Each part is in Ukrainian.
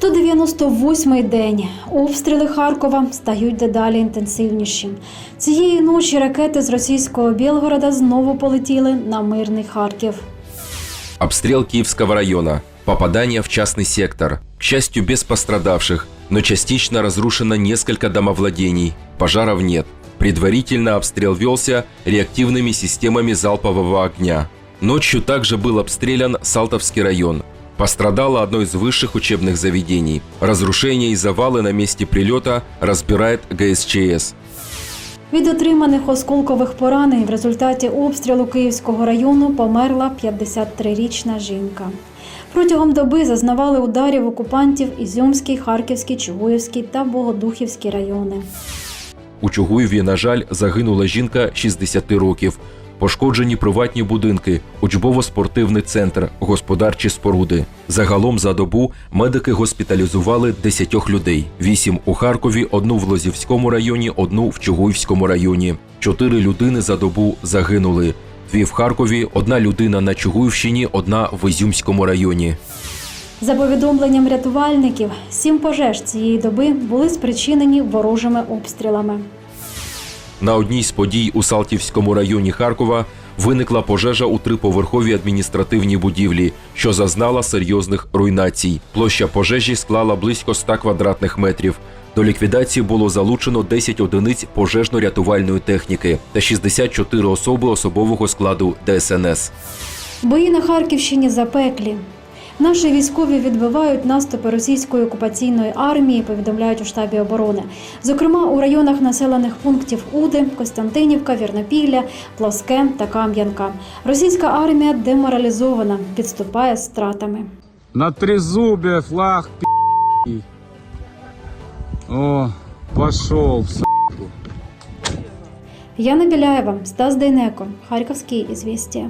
198-й день. Обстріли Харкова стають дедалі інтенсивніші. Цієї ночі ракети з російського Білгорода знову полетіли на мирний Харків. Обстрел Киевского района. Попадание в частный сектор. К счастью, без пострадавших, но частично разрушено несколько домовладений. Пожаров нет. Предварительно обстрел велся реактивными системами залпового огня. Ночью также был обстрелян Салтовский район. Пострадало одно из высших учебных заведений. Разрушения и завалы на месте прилета разбирает ГСЧС. Від отриманих осколкових поранень в результаті обстрілу Київського району померла 53-річна жінка. Протягом доби зазнавали ударів окупантів Ізюмський, Харківський, Чугуївський та Богодухівський райони. У Чугуєві, на жаль, загинула жінка 60 років. Пошкоджені приватні будинки, учбово-спортивний центр, господарчі споруди. Загалом за добу медики госпіталізували 10 людей: 8 у Харкові, одну в Лозівському районі, одну в Чугуївському районі. Чотири людини за добу загинули. Дві в Харкові, одна людина на Чугуївщині, одна в Ізюмському районі. За повідомленням рятувальників, сім пожеж цієї доби були спричинені ворожими обстрілами. На одній з подій у Салтівському районі Харкова виникла пожежа у триповерховій адміністративній будівлі, що зазнала серйозних руйнацій. Площа пожежі склала близько 100 квадратних метрів. До ліквідації було залучено 10 одиниць пожежно-рятувальної техніки та 64 особи особового складу ДСНС. Бої на Харківщині запеклі. Наші військові відбивають наступи російської окупаційної армії, повідомляють у штабі оборони. Зокрема, у районах населених пунктів Уди, Костянтинівка, Вірнопілля, Плоске та Кам'янка. Російська армія деморалізована, підступає з стратами. На трезубе флаг пи***. О, пошел в с***ку. Яна Біляєва, Стас Дейнеко, Харківські ізвістія.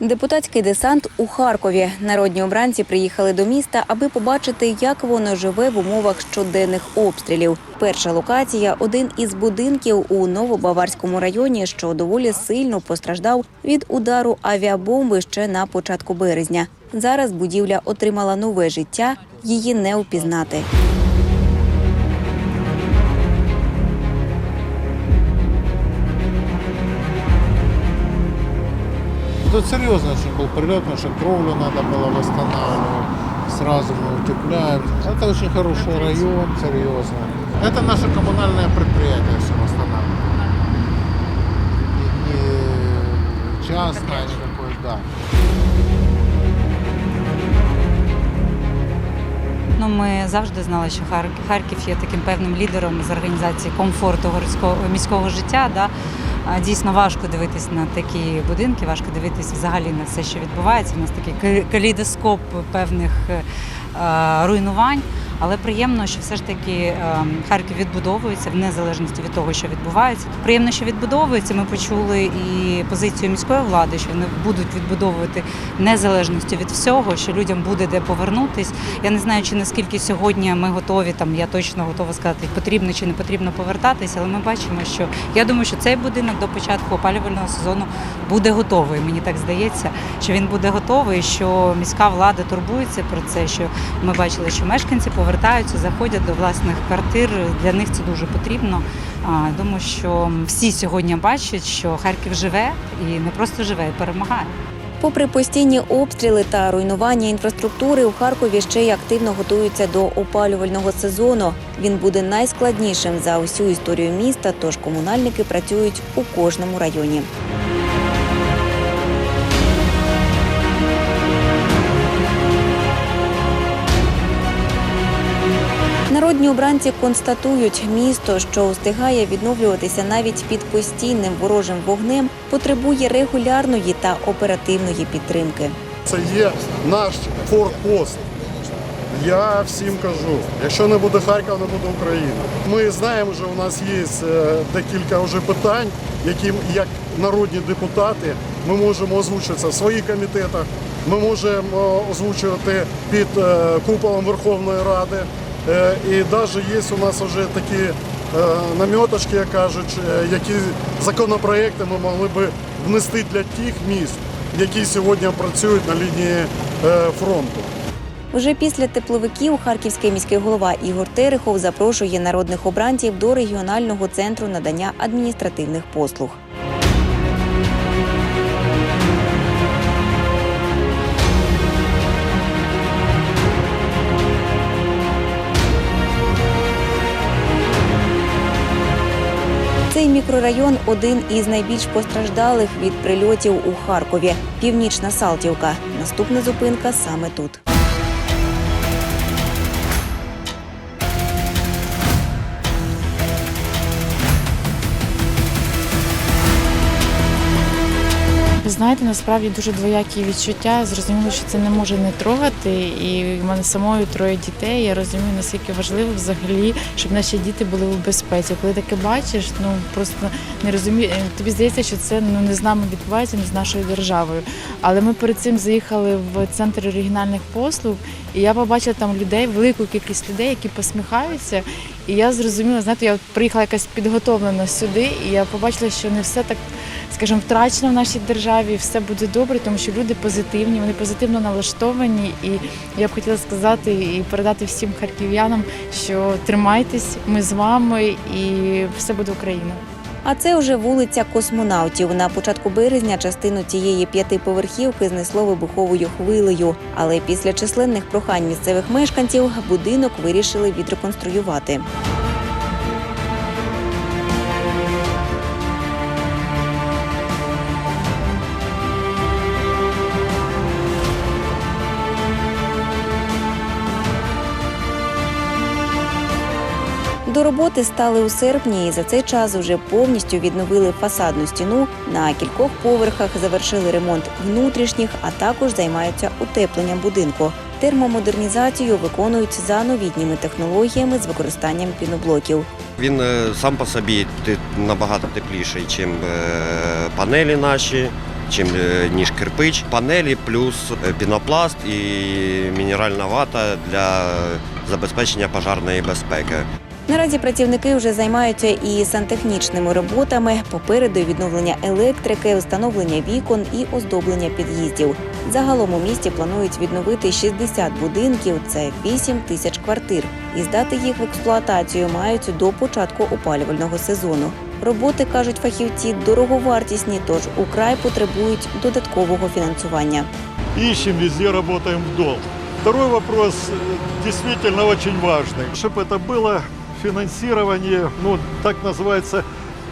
Депутатський десант у Харкові. Народні обранці приїхали до міста, аби побачити, як воно живе в умовах щоденних обстрілів. Перша локація один із будинків у Новобаварському районі, що доволі сильно постраждав від удару авіабомби ще на початку березня. Зараз будівля отримала нове життя, її не впізнати. Тут серьезно очень был прилет, потому что кровлю надо было восстанавливать. Сразу мы утепляем. Это очень хороший район, серьезно. Это наше коммунальное предприятие все восстанавливает. Не, не частное никакое, да. Ну, ми завжди знали, що Хар- Харків є таким певним лідером з організації комфорту городського міського життя. Да? Дійсно важко дивитись на такі будинки, важко дивитись взагалі на все, що відбувається. У нас такий ка- калейдоскоп певних е, руйнувань. Але приємно, що все ж таки е, Харків відбудовується в незалежності від того, що відбувається. Приємно, що відбудовується. Ми почули і позицію міської влади, що вони будуть відбудовувати незалежності від всього, що людям буде де повернутись. Я не знаю, чи наскільки сьогодні ми готові. Там я точно готова сказати, потрібно чи не потрібно повертатися, але ми бачимо, що я думаю, що цей будинок до початку опалювального сезону буде готовий. Мені так здається, що він буде готовий, що міська влада турбується про це. Що ми бачили, що мешканці повертаються, заходять до власних квартир. Для них це дуже потрібно. Думаю, що всі сьогодні бачать, що Харків живе і не просто живе, і перемагає. Попри постійні обстріли та руйнування інфраструктури, у Харкові ще й активно готуються до опалювального сезону. Він буде найскладнішим за усю історію міста, тож комунальники працюють у кожному районі. Народні обранці констатують, місто, що встигає відновлюватися навіть під постійним ворожим вогнем, потребує регулярної та оперативної підтримки. Це є наш форпост. Я всім кажу, якщо не буде Харкова, не буде України. Ми знаємо, що у нас є е, декілька вже питань, які як народні депутати ми можемо озвучитися в своїх комітетах. Ми можемо озвучувати під е, куполом Верховної Ради. Е, І навіть є у нас вже такі е, наміточки, як кажуть, е, які законопроекти ми могли би внести для тих міст, які сьогодні працюють на лінії фронту. Вже після тепловиків харківський міський голова Ігор Терехов запрошує народних обранців до регіонального центру надання адміністративних послуг. Цей мікрорайон один із найбільш постраждалих від прильотів у Харкові. Північна Салтівка. Наступна зупинка саме тут. Знаєте, насправді дуже двоякі відчуття. Зрозуміло, що це не може не трогати. І в мене самою троє дітей. Я розумію, наскільки важливо взагалі, щоб наші діти були у безпеці. Коли таке бачиш, ну просто не розумію. Тобі здається, що це ну не з нами відбувається, не з нашою державою. Але ми перед цим заїхали в центр регіональних послуг, і я побачила там людей, велику кількість людей, які посміхаються. І я зрозуміла, знаєте, я приїхала якась підготовлена сюди, і я побачила, що не все так скажімо, втрачено в нашій державі, все буде добре, тому що люди позитивні, вони позитивно налаштовані. І я б хотіла сказати і передати всім харків'янам, що тримайтесь, ми з вами, і все буде Україна. А це вже вулиця космонавтів. На початку березня частину цієї п'ятиповерхівки знесло вибуховою хвилею. Але після численних прохань місцевих мешканців будинок вирішили відреконструювати. До роботи стали у серпні і за цей час вже повністю відновили фасадну стіну. На кількох поверхах завершили ремонт внутрішніх, а також займаються утепленням будинку. Термомодернізацію виконують за новітніми технологіями з використанням піноблоків. Він е, сам по собі набагато тепліший, ніж панелі наші, чим, е, ніж кирпич. Панелі плюс е, пінопласт і мінеральна вата для забезпечення пожарної безпеки. Наразі працівники вже займаються і сантехнічними роботами. Попереду відновлення електрики, встановлення вікон і оздоблення під'їздів. Загалом у місті планують відновити 60 будинків, це 8 тисяч квартир. І здати їх в експлуатацію мають до початку опалювального сезону. Роботи кажуть фахівці дороговартісні, тож украй потребують додаткового фінансування. ищем, везде работаем в долг. Второй вопрос э, действительно очень важный. Чтобы это было финансирование, ну, так называется,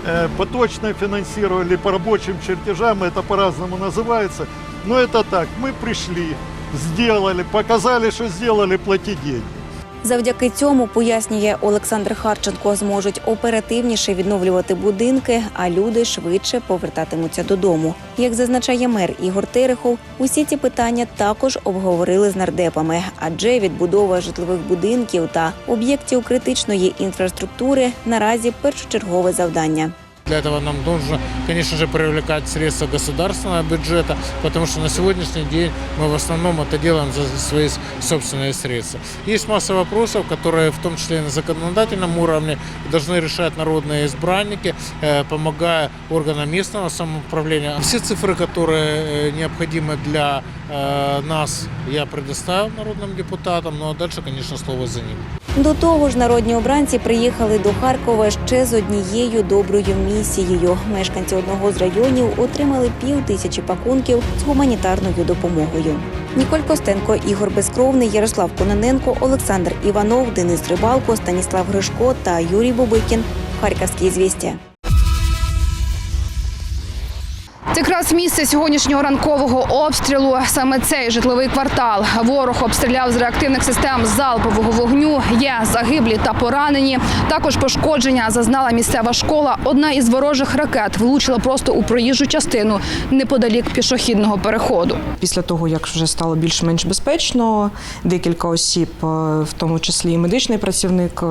э, поточное финансирование или по рабочим чертежам, это по-разному называется. Но это так, мы пришли, сделали, показали, что сделали, плати деньги. Завдяки цьому, пояснює Олександр Харченко, зможуть оперативніше відновлювати будинки, а люди швидше повертатимуться додому. Як зазначає мер Ігор Терехов, усі ці питання також обговорили з нардепами, адже відбудова житлових будинків та об'єктів критичної інфраструктури наразі першочергове завдання. Для этого нам нужно, конечно же, привлекать средства государственного бюджета, потому что на сегодняшний день мы в основном это делаем за свои собственные средства. Есть масса вопросов, которые в том числе и на законодательном уровне должны решать народные избранники, э, помогая органам местного самоуправления. Все цифры, которые э, необходимы для э, нас, я предоставил народным депутатам, ну а дальше, конечно, слово за ним. До того ж, народні обранці приїхали до Харкова ще з однією доброю місією. Мешканці одного з районів отримали пів тисячі пакунків з гуманітарною допомогою. Ніколь Костенко, Ігор Безкровний, Ярослав Кононенко, Олександр Іванов, Денис Рибалко, Станіслав Гришко та Юрій Бубикін. Харківські звістя. Це якраз місце сьогоднішнього ранкового обстрілу. Саме цей житловий квартал. Ворог обстріляв з реактивних систем залпового вогню. Є загиблі та поранені. Також пошкодження зазнала місцева школа. Одна із ворожих ракет влучила просто у проїжджу частину неподалік пішохідного переходу. Після того, як вже стало більш-менш безпечно, декілька осіб, е, в тому числі і медичний працівник.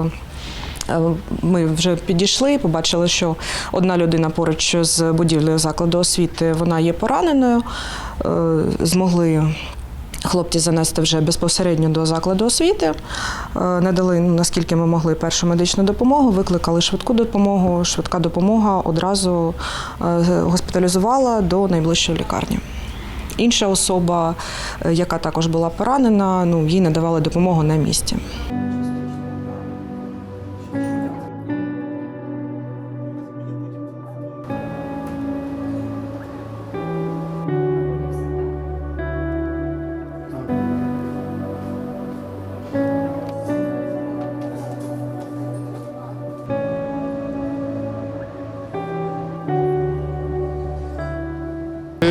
Е, Ми вже підійшли, побачили, що одна людина поруч з будівлею закладу освіти вона є пораненою. Е, Змогли хлопці занести вже безпосередньо до закладу освіти. Е, Надали, ну, наскільки ми могли, першу медичну допомогу, викликали швидку допомогу. Швидка допомога одразу госпіталізувала до найближчої лікарні. інша особа, яка також була поранена, ну їй надавали допомогу на місці.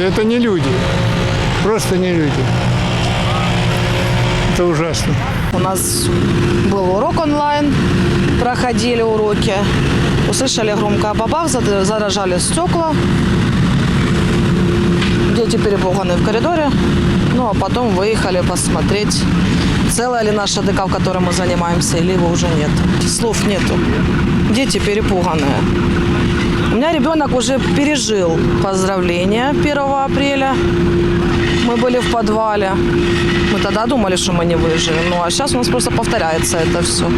Это не люди. Просто не люди. Это ужасно. У нас был урок онлайн, проходили уроки. Услышали громко бабах, заражали стекла. Дети перепуганы в коридоре. Ну, а потом выехали посмотреть, целая ли наша ДК, в которой мы занимаемся, или его уже нет. Слов нету. Дети перепуганные. У меня ребенок уже пережил поздравления 1 апреля. Мы были в подвале. Мы тогда думали, что мы не выживем. Ну, а сейчас у нас просто повторяется это все.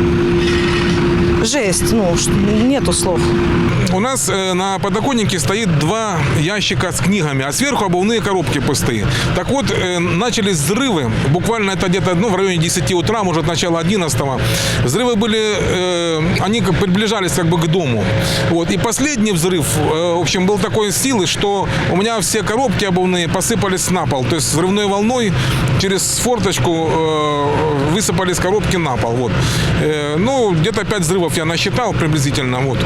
Жесть, ну, нету слов. У нас э, на подоконнике стоит два ящика с книгами, а сверху обувные коробки пустые. Так вот, э, начались взрывы. Буквально это где-то ну, в районе 10 утра, может, начало 11 Взрывы были, э, они приближались как бы к дому. Вот. И последний взрыв, в общем, был такой силы, что у меня все коробки обувные посыпались на пол. То есть взрывной волной через форточку высыпались коробки на пол. Вот. Ну, где-то 5 взрывов я насчитал приблизительно. Вот.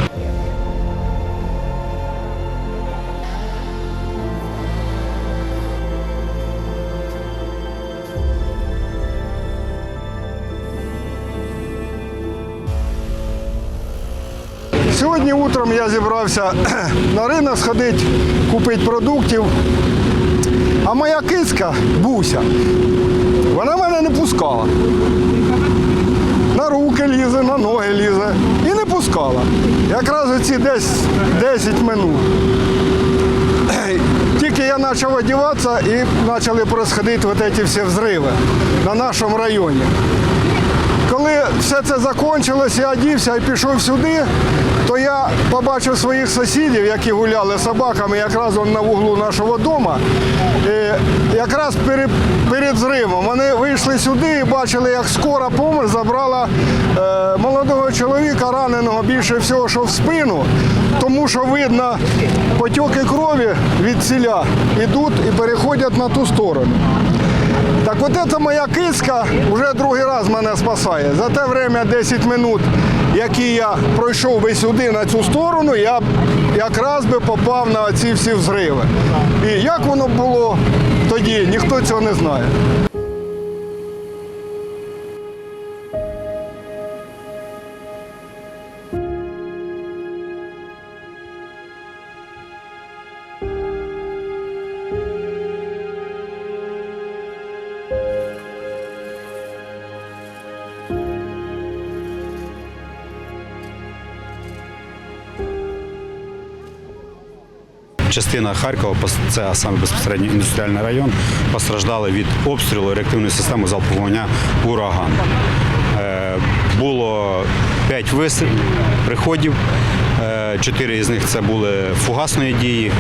Сьогодні утром я зібрався на ринок сходити, купити продуктів. А моя кицька Буся, вона мене не пускала. Руки лізе, на ноги лізе. І не пускала. Якраз оці десь 10 минут. Тільки я почав одягатися і почали происходити ці всі взриви на нашому районі. Коли все це закінчилось, я одівся і пішов сюди, то я побачив своїх сусідів, які гуляли собаками якраз на вуглу нашого дому. І якраз перед, перед зривом вони вийшли сюди і бачили, як скора помощь забрала е, молодого чоловіка, раненого більше всього, що в спину, тому що видно потоки крові від ціля йдуть і переходять на ту сторону. Так от це моя киска вже другий раз мене спасає. За те время 10 минут, які я пройшов би сюди на цю сторону, я якраз би попав на ці всі взриви. І як воно було тоді, ніхто цього не знає. Частина Харкова, це саме безпосередньо індустріальний район, постраждали від обстрілу реактивної системи залпового ураган. Е, Було 5 вис... приходів, е, чотири із них це були фугасної дії,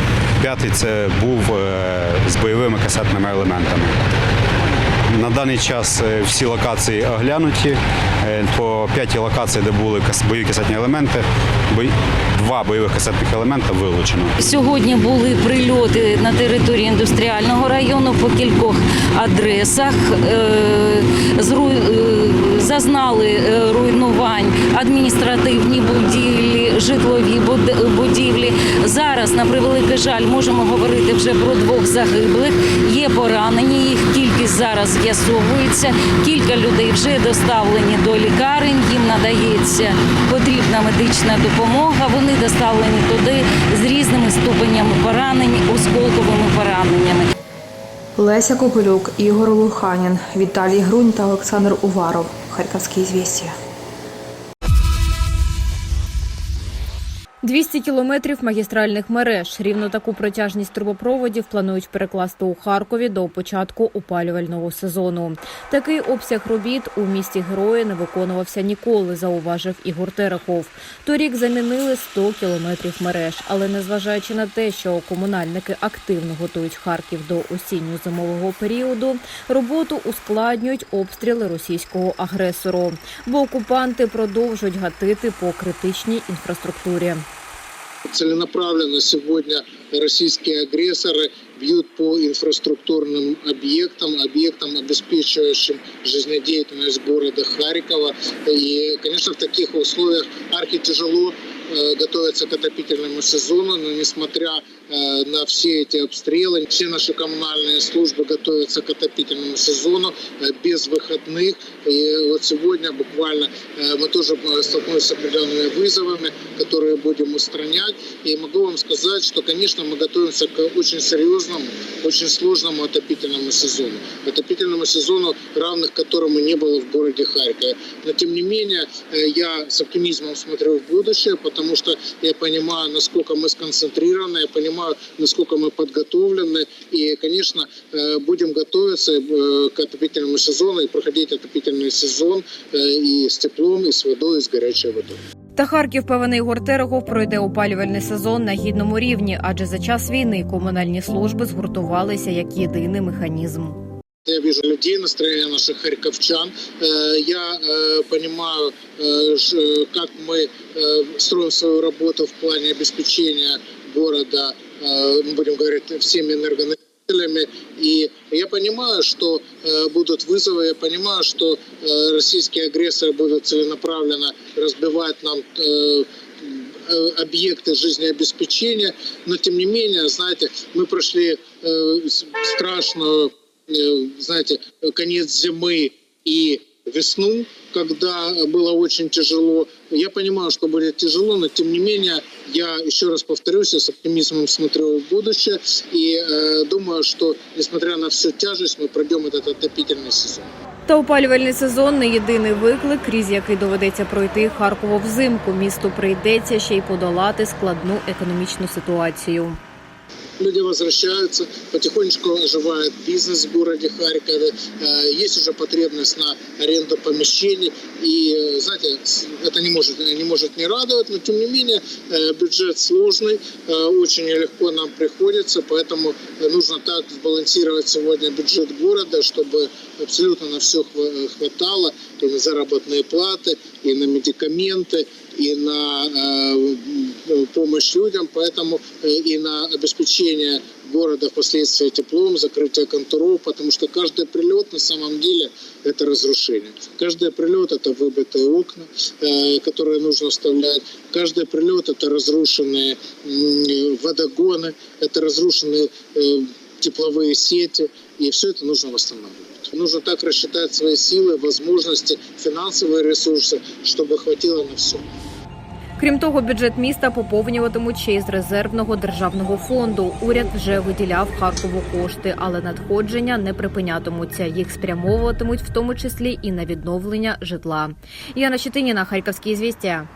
п'ятий це був е, з бойовими касетними елементами. На даний час е, всі локації оглянуті. Е, По п'ятій локації, де були бойові касетні елементи, два бойових касетних елемента вилучено. Сьогодні були прильоти на території індустріального району по кількох адресах. Е, зру- Зазнали е, руйнувань адміністративні будівлі, житлові будівлі. Зараз, на превеликий жаль, можемо говорити вже про двох загиблих. Є поранені, їх кількість зараз з'ясовується. Кілька людей вже доставлені до лікарень. Їм надається потрібна медична допомога. Вони доставлені туди з різними ступенями поранень, осколковими пораненнями. Леся Копилюк, Ігор Луханін, Віталій Грунь та Олександр Уваров. Харківські звістя. 200 кілометрів магістральних мереж. Рівно таку протяжність трубопроводів планують перекласти у Харкові до початку опалювального сезону. Такий обсяг робіт у місті Герої не виконувався ніколи, зауважив Ігор Терехов. Торік замінили 100 кілометрів мереж, але незважаючи на те, що комунальники активно готують Харків до осінньо-зимового періоду, роботу ускладнюють обстріли російського агресору, бо окупанти продовжують гатити по критичній інфраструктурі Целенаправленно сегодня российские агрессоры бьют по инфраструктурным объектам, объектам, обеспечивающим жизнедеятельность города Харькова. И, конечно, в таких условиях архи тяжело э, готовиться к отопительному сезону, но несмотря э, на все эти обстрелы, все наши коммунальные службы готовятся к отопительному сезону э, без выходных. И вот сегодня буквально э, мы тоже э, столкнулись с определенными вызовами, которые будем устранять. И могу вам сказать, что, конечно, мы готовимся к очень серьезному, очень сложному отопительному сезону. Отопительному сезону, равных которому не было в городе Харькове. Но, тем не менее, э, я с оптимизмом смотрю в будущее, потому что я понимаю, насколько мы сконцентрированы, я понимаю, насколько мы подготовлены. И, конечно, э, будем готовиться э, к отопительному сезону и проходить отопительный сезон э, и с теплом, и с водой, и с горячей водой. Та Харків, певний Ігор Терехов, пройде опалювальний сезон на гідному рівні, адже за час війни комунальні служби згуртувалися як єдиний механізм. Я вижу людей, настроение наших харьковчан. Э, Я э, понимаю, э, ш- э, как мы э, строим свою работу в плане обеспечения города, э, мы будем говорить, всеми энергоносителями. И я понимаю, что э, будут вызовы, я понимаю, что э, российские агрессоры будут целенаправленно разбивать нам э, э, объекты жизнеобеспечения, но тем не менее, знаете, мы прошли э, с- страшную, э, знаете, конец зимы и весну, когда было очень тяжело. Я понимаю, что будет тяжело, но тем не менее, я еще раз повторюсь, я с оптимизмом смотрю в будущее и э, думаю, что несмотря на всю тяжесть, мы пройдем этот отопительный сезон. Та опалювальний сезон не єдиний виклик, крізь який доведеться пройти Харкову взимку. Місту прийдеться ще й подолати складну економічну ситуацію. Люди возвращаются, потихонечку оживает бизнес в городе Харькове, Э, есть уже потребность на аренду помещений. И, э, знаете, с- это не может, не может не радовать, но тем не менее э, бюджет сложный, э, очень нелегко нам приходится, поэтому э, нужно так сбалансировать сегодня бюджет города, чтобы абсолютно на все хватало, и на заработные платы, и на медикаменты, и на э, м, помощь людям, поэтому э, и на обеспечение города впоследствии теплом, закрытие контуров, потому что каждый прилет на самом деле это разрушение. Каждый прилет это выбитые окна, э, которые нужно вставлять. Каждый прилет это разрушенные водогоны, это разрушенные э, тепловые сети, и все это нужно восстанавливать. Нужно так рассчитать свои силы, возможности, финансовые ресурсы, чтобы хватило на все. Крім того, бюджет міста поповнюватимуть ще й з резервного державного фонду. Уряд вже виділяв Харкову кошти, але надходження не припинятимуться. Їх спрямовуватимуть в тому числі і на відновлення житла. Яна Щетиніна, Харківські звістя.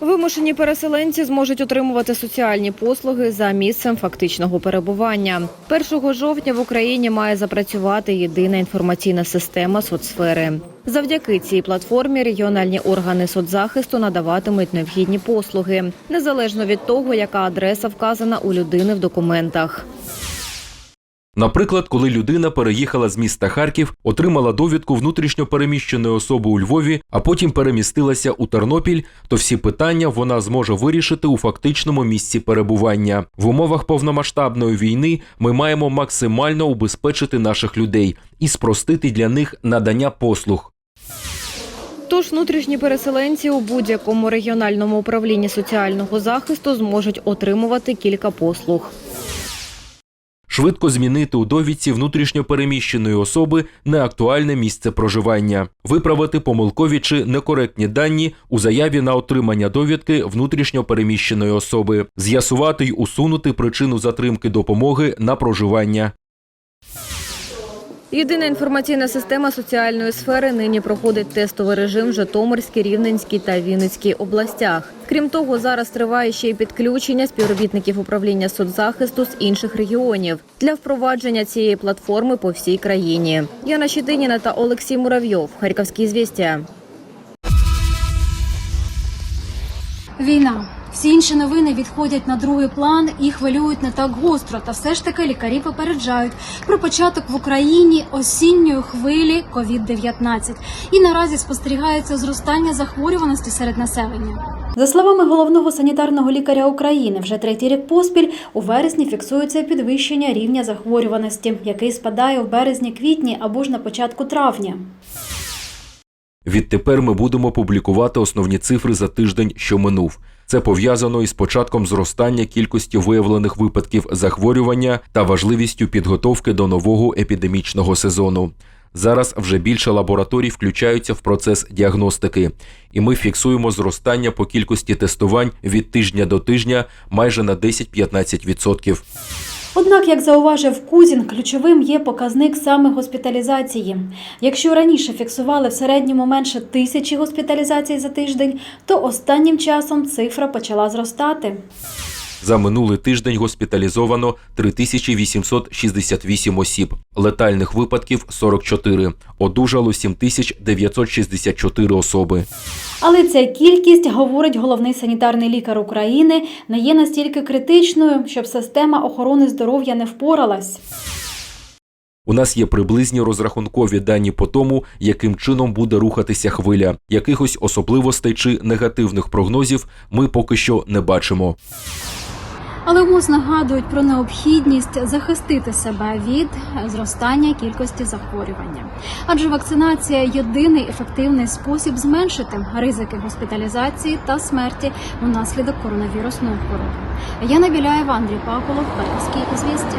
Вимушені переселенці зможуть отримувати соціальні послуги за місцем фактичного перебування. 1 жовтня в Україні має запрацювати єдина інформаційна система соцсфери. Завдяки цій платформі регіональні органи соцзахисту надаватимуть необхідні послуги, незалежно від того, яка адреса вказана у людини в документах. Наприклад, коли людина переїхала з міста Харків, отримала довідку внутрішньо переміщеної особи у Львові, а потім перемістилася у Тернопіль, то всі питання вона зможе вирішити у фактичному місці перебування. В умовах повномасштабної війни ми маємо максимально убезпечити наших людей і спростити для них надання послуг. Тож внутрішні переселенці у будь-якому регіональному управлінні соціального захисту зможуть отримувати кілька послуг. Швидко змінити у довідці внутрішньо переміщеної особи неактуальне місце проживання, виправити помилкові чи некоректні дані у заяві на отримання довідки внутрішньо переміщеної особи, з'ясувати й усунути причину затримки допомоги на проживання. Єдина інформаційна система соціальної сфери нині проходить тестовий режим в Житомирській, Рівненській та Вінницькій областях. Крім того, зараз триває ще й підключення співробітників управління соцзахисту з інших регіонів для впровадження цієї платформи по всій країні. Яна Щетиніна та Олексій Муравйов. Харківські звістя. Війна. Всі інші новини відходять на другий план і хвилюють не так гостро. Та все ж таки лікарі попереджають про початок в Україні осінньої хвилі COVID-19. І наразі спостерігається зростання захворюваності серед населення. За словами головного санітарного лікаря України, вже третій рік поспіль у вересні фіксується підвищення рівня захворюваності, який спадає в березні-квітні або ж на початку травня. Відтепер ми будемо публікувати основні цифри за тиждень, що минув. Це пов'язано із початком зростання кількості виявлених випадків захворювання та важливістю підготовки до нового епідемічного сезону. Зараз вже більше лабораторій включаються в процес діагностики, і ми фіксуємо зростання по кількості тестувань від тижня до тижня майже на 10-15%. Однак, як зауважив Кузін, ключовим є показник саме госпіталізації. Якщо раніше фіксували в середньому менше тисячі госпіталізацій за тиждень, то останнім часом цифра почала зростати. За минулий тиждень госпіталізовано 3868 осіб, летальних випадків 44, одужало 7964 особи. Але ця кількість, говорить головний санітарний лікар України, не є настільки критичною, щоб система охорони здоров'я не впоралась. У нас є приблизні розрахункові дані по тому, яким чином буде рухатися хвиля. Якихось особливостей чи негативних прогнозів ми поки що не бачимо. Але ВОЗ нагадують про необхідність захистити себе від зростання кількості захворювання. Адже вакцинація єдиний ефективний спосіб зменшити ризики госпіталізації та смерті внаслідок коронавірусної хвороби. Яна Біляєва, Андрій Павлов, Харківські звістя.